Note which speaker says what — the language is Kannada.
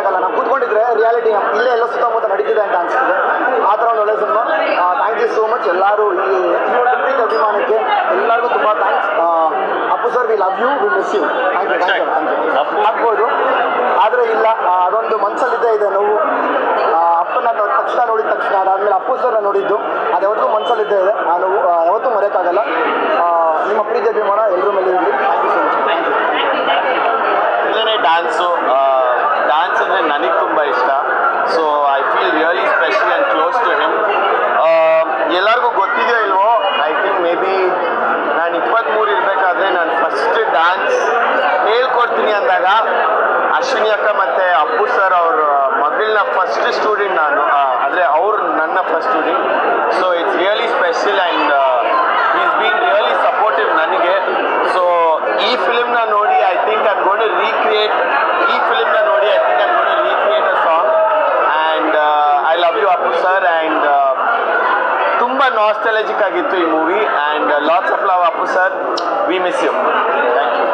Speaker 1: ಆಗಲ್ಲ. ನಾವು ಕೂತ್ಕೊಂಡಿದ್ರೆ ರಿಯಾಲಿಟಿ ಇಲ್ಲೇ ಎಲ್ಲ ಸುತ್ತಮುತ್ತ ನಡೀತಿದೆ ಅಂತ ಅನ್ಸುತ್ತೆ. ಆ ಥರ ಒಂದು ಒಳ್ಳೆ cinema thank you so much ಎಲ್ಲರೂ ಈ ಪ್ರೀತಿ ಅಭಿಮಾನಕ್ಕೆ ಎಲ್ಲರಿಗೂ ತುಂಬ thanks Appu sir we love you we miss you thank you thank ಆಗ್ಬೋದು. ಆದರೆ ಇಲ್ಲ ಅದೊಂದು ಮನಸ್ಸಲ್ಲಿದ್ದೇ ಇದೆ ನೋವು. ಅಪ್ಪನ ತಕ್ಷಣ ನೋಡಿದ ತಕ್ಷಣ, ಅದಾದಮೇಲೆ ಅಪ್ಪು ಸರ್ ನೋಡಿದ್ದು. ಅದು ಯಾವತ್ತೂ ಮನಸ್ಸಲ್ಲಿದ್ದೇ ಇದೆ. ಆ ನೋವು ಯಾವತ್ತೂ ಮರೆಯೋಕ್ಕಾಗಲ್ಲ. ನಿಮ್ಮ ಪ್ರೀತಿ ಅಭಿಮಾನ ಎಲ್ಲರೂ ಮೇಲೆ ಇರಲಿ ಥ್ಯಾಂಕ್
Speaker 2: ಯು ಡ್ಯಾನ್ಸು ಅಂದರೆ ನನಗೆ ತುಂಬ ಇಷ್ಟ. So I feel really special and close to him ಎಲ್ಲರಿಗೂ ಗೊತ್ತಿದೆಯೋ ಇಲ್ವೋ? ಐ ಥಿಂಕ್ ಮೇ ಬಿ ನಾನು ಇಪ್ಪತ್ತ್ಮೂರು ಇರಬೇಕಾದ್ರೆ ನಾನು ಫಸ್ಟ್ ಡ್ಯಾನ್ಸ್ ಹೇಳ್ಕೊಡ್ತೀನಿ ಅಂದಾಗ ಅಶ್ವಿನಿ ಅಕ್ಕ ಮತ್ತು ಅಪ್ಪು ಸರ್ ಅವ್ರ ಮಗಳನ್ನ ಫಸ್ಟ್ ಸ್ಟೂಡೆಂಟ್ ನಾನು. ಅಂದರೆ ಅವ್ರು ನನ್ನ ಫಸ್ಟ್ ಸ್ಟೂಡೆಂಟ್ ನಾಸ್ಟಾಲಜಿಕ್ ಆಗಿತ್ತು ಈ movie and lots of love Appu sir we miss you thank you